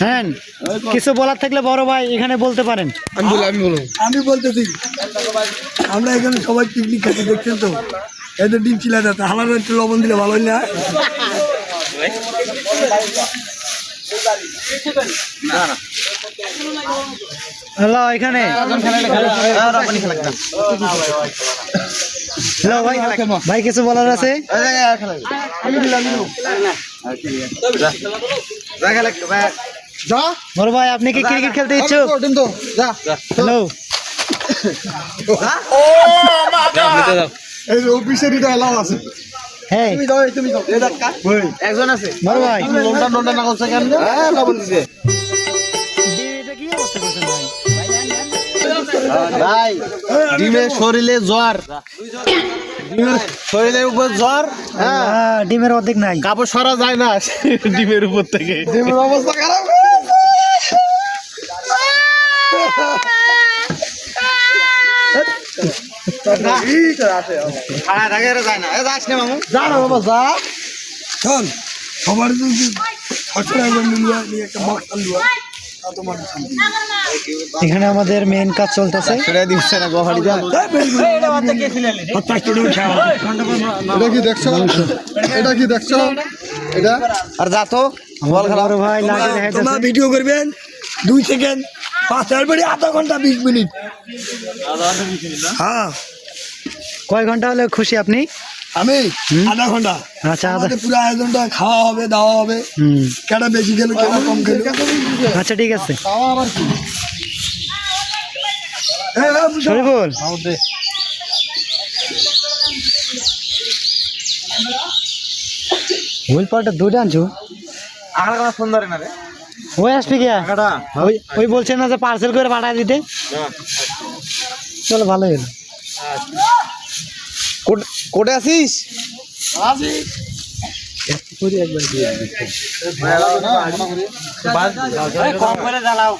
হ্যাঁ কিছু বলার থাকলে বড় ভাই এখানে বলতে পারেন। আমি বলি আমি বলব। আমি বলতেছি আমরা এখানে সবাই পিকনিক খেতে দেখছেন তো? এদের ডিম চিলা যাচ্ছে হালার একটু লবণ দিলে ভালো না? হ্যালো এখানে। হ্যালো ভাই ভাই কিছু বলার আছে? যা। বড় ভাই আপনি কি ক্রিকেট খেলতে ইচ্ছুক? হ্যালো এই অফিসের এটা এলাও আছে। হ্যাঁ তুমি যাও তুমি যাও। এই দেখা একজন আছে। বড় ভাই। না করছে কেন হ্যাঁ লবণ দিছে। এটা কি অবস্থা করছেন ভাই? ভাই ডিমের শরীরে জ্বর। ডিমের শরীরের উপর জ্বর হ্যাঁ? হ্যাঁ, ডিমের অর্ধেক নাই। কাপড় সরা যায় না ডিমের উপর থেকে। ডিমের অবস্থা খারাপ যা না বাবা যা। চল সবার নিয়ে একটা বক্স এখানে আমাদের মেন কাজ চলতেছে। সেটা দিচ্ছে না গহাড়ি যা পঞ্চাশ টাকা খাওয়া এটা কি দেখছ? এটা কি দেখছ? এটা? আর যা তো বল খেলা। ভাই তোমরা ভিডিও করবেন দুই সেকেন্ড পাঁচ বাড়ি আধা ঘণ্টা বিশ মিনিট। হ্যাঁ। কয় ঘণ্টা হলে খুশি আপনি? আমি আধা ঘণ্টা। আচ্ছা আমাদের পুরো আয়োজনটা খাওয়া হবে দাওয়া হবে। হুম। কেটা বেশি খেলো কেটা কম খেলো? আচ্ছা ঠিক আছে। শরীফুল। পাল্টা দুইটা আনছো? আগার কথা ফোন ধরে না রে। ওই আসবি কে ওই ওই বলছে না যে পার্সেল করে পাঠায় দিতে? চলো ভালোই হলো। কোটে আসিস কম করে জ্বালাও।